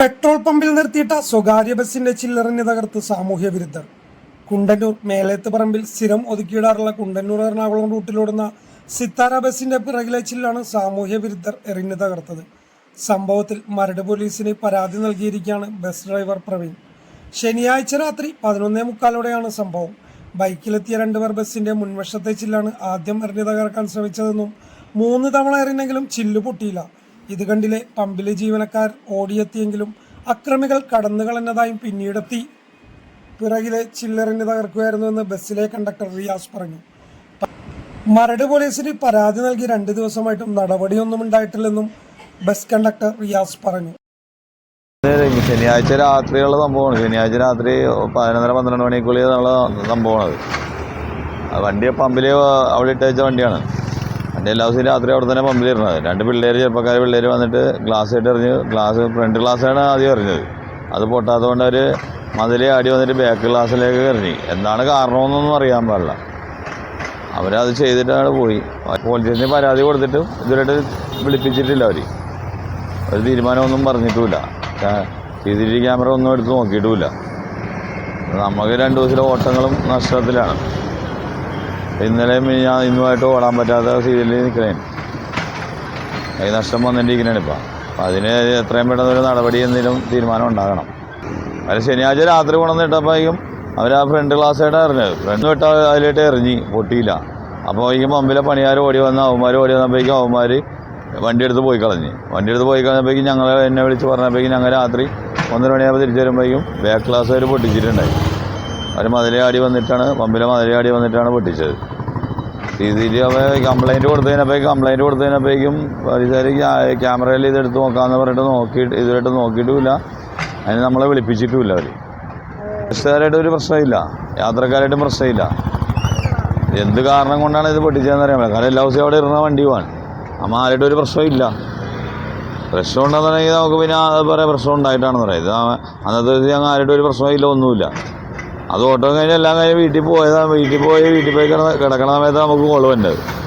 Petrol പമ്പിൽ നിർത്തിയിട്ട സ്വകാര്യ ബസിന്റെ ചില്ലറിനെ തകർത്ത് സാമൂഹ്യ വിരുദ്ധർ. കുണ്ടന്നൂർ മേലേത്ത് പറമ്പിൽ സ്ഥിരം ഒതുക്കിയിടാറുള്ള കുണ്ടന്നൂർ എറണാകുളം റൂട്ടിലോടുന്ന സിത്താര ബസിന്റെ പിറകിലെ ചില്ലാണ് സാമൂഹ്യ വിരുദ്ധർ എറിഞ്ഞു തകർത്തത്. സംഭവത്തിൽ മരട് പോലീസിന് പരാതി നൽകിയിരിക്കുകയാണ് ബസ് ഡ്രൈവർ പ്രവീൺ. ശനിയാഴ്ച രാത്രി പതിനൊന്നേ മുക്കാലോടെയാണ് സംഭവം. ബൈക്കിലെത്തിയ രണ്ടുപേർ ബസിന്റെ മുൻവശത്തെ ചില്ലാണ് ആദ്യം എറിഞ്ഞു തകർക്കാൻ ശ്രമിച്ചതെന്നും മൂന്ന് തവണ എറിഞ്ഞെങ്കിലും ചില്ല് പൊട്ടിയില്ല. ഇത് കണ്ടിലെ പമ്പിലെ ജീവനക്കാർ ഓടിയെത്തിയെങ്കിലും അക്രമികൾ കടന്നു കളഞ്ഞതായും പിന്നീടെത്തി. പിറകിലെ ചില്ലറിന് തകർക്കുകയായിരുന്നുവെന്ന് ബസ്സിലെ കണ്ടക്ടർ റിയാസ് പറഞ്ഞു. മരട് പോലീസിന് പരാതി നൽകി രണ്ട് ദിവസമായിട്ടും നടപടിയൊന്നും ഉണ്ടായിട്ടില്ലെന്നും ബസ് കണ്ടക്ടർ റിയാസ് പറഞ്ഞു. ശനിയാഴ്ച രാത്രിയുള്ള സംഭവമാണ്. ശനിയാഴ്ച രാത്രി പതിനൊന്നര പന്ത്രണ്ട് മണിക്കുള്ളിൽ സംഭവമാണ് വണ്ടി പമ്പിൽ അവിടെ ഇട്ടേച്ച വണ്ടിയാണ്. വണ്ടി എല്ലാ ദിവസവും രാത്രി അവിടെ തന്നെ പമ്പിൽ ഇരുന്നത്. രണ്ട് പിള്ളേർ ചെറുപ്പക്കാർ പിള്ളേർ വന്നിട്ട് ഗ്ലാസ് ആയിട്ട് എറിഞ്ഞ് ഗ്ലാസ് ഫ്രണ്ട് ഗ്ലാസ്സാണ് ആദ്യം എറിഞ്ഞത്. അത് പൊട്ടാത്തതുകൊണ്ട് അവർ മതിലെ ആടി വന്നിട്ട് ബാക്ക് ഗ്ലാസ്സിലേക്ക് എറിഞ്ഞു. എന്താണ് കാരണമെന്നൊന്നും അറിയാൻ പാടില്ല. അവരത് ചെയ്തിട്ടാണ് പോയി. പോലീസിന് പരാതി കൊടുത്തിട്ടും ഇതുവരെയായിട്ട് വിളിപ്പിച്ചിട്ടില്ല അവർ ഒരു തീരുമാനമൊന്നും പറഞ്ഞിട്ടുമില്ല. C C T V camera ഒന്നും എടുത്ത് നോക്കിയിട്ടുമില്ല. നമുക്ക് രണ്ട് ദിവസത്തിലെ ഓട്ടങ്ങളും നഷ്ടത്തിലാണ്. ഇന്നലെയും ഞാൻ ഇന്നുമായിട്ട് ഓടാൻ പറ്റാത്ത സ്ഥിതിയിൽ നിൽക്കണേ. അതിന് നഷ്ടം വന്നിട്ടിരിക്കണേ ഇപ്പം. അപ്പം അതിന് എത്രയും പെട്ടെന്ന് ഒരു നടപടി എന്തെങ്കിലും തീരുമാനം ഉണ്ടാകണം. അത് ശനിയാഴ്ച രാത്രി കൊണ്ടുവന്നിട്ടപ്പോഴേക്കും അവർ ആ ഫ്രണ്ട് ക്ലാസ്സായിട്ട് എറിഞ്ഞത് ഫ്രണ്ട് വിട്ട് അതിലായിട്ട് എറിഞ്ഞ് പൊട്ടിയില്ല. അപ്പോൾ ഈ പമ്പിലെ പണിയാർ ഓടി വന്ന അവന്മാർ ഓടി വന്നപ്പോഴേക്കും അവന്മാർ വണ്ടി എടുത്ത് പോയി കളഞ്ഞ്. വണ്ടി എടുത്ത് പോയി കളഞ്ഞപ്പോഴേക്കും ഞങ്ങൾ എന്നെ വിളിച്ച് പറഞ്ഞപ്പോഴേക്കും ഞങ്ങൾ രാത്രി ഒന്നര മണിയാകുമ്പോൾ തിരിച്ചു വരുമ്പോഴേക്കും ബാക്ക് ക്ലാസ് അവർ പൊട്ടിച്ചിട്ടുണ്ടായി. അവർ മതിലയാടി വന്നിട്ടാണ് പമ്പിലെ മതിലയാടി വന്നിട്ടാണ് പൊട്ടിച്ചത്. രീതിയിൽ അവ കംപ്ലൈന്റ് കൊടുത്തതിനപ്പോഴേക്കും കംപ്ലൈന്റ് കൊടുത്തതിനപ്പോഴേക്കും പോലീസുകാർ ക്യാമറയിൽ ഇതെടുത്ത് നോക്കാമെന്ന് പറഞ്ഞിട്ട് നോക്കിയിട്ട് ഇതുവരെയായിട്ട് നോക്കിയിട്ടുമില്ല. അതിന് നമ്മളെ വിളിപ്പിച്ചിട്ടുമില്ല അവർ ബസ്സുകാരായിട്ട് ഒരു പ്രശ്നമില്ല. യാത്രക്കാരായിട്ടും പ്രശ്നമില്ല. എന്ത് കാരണം കൊണ്ടാണ് ഇത് പൊട്ടിച്ചതെന്ന് അറിയാൻ പറ്റില്ല. കാരണം എല്ലാ ദിവസവും അവിടെ ഇരുന്ന വണ്ടിയുമാണ് അമ്മ ആരുടെ ഒരു പ്രശ്നമില്ല. പ്രശ്നം ഉണ്ടെന്നുണ്ടെങ്കിൽ നമുക്ക് പിന്നെ പറയാം പ്രശ്നം ഉണ്ടായിട്ടാണെന്ന് പറയാം. ഇത് അന്നത്തെ ദിവസം ഞങ്ങൾ ആരുടെ ഒരു പ്രശ്നമില്ല ഒന്നുമില്ല. അത് ഓട്ടോ കഴിഞ്ഞ് എല്ലാം കഴിഞ്ഞ് വീട്ടിൽ പോയതാണ്. വീട്ടിൽ പോയി വീട്ടിൽ പോയി കിടന്ന കിടക്കണ സമയത്ത് നമുക്ക് കോൾ വന്നത്.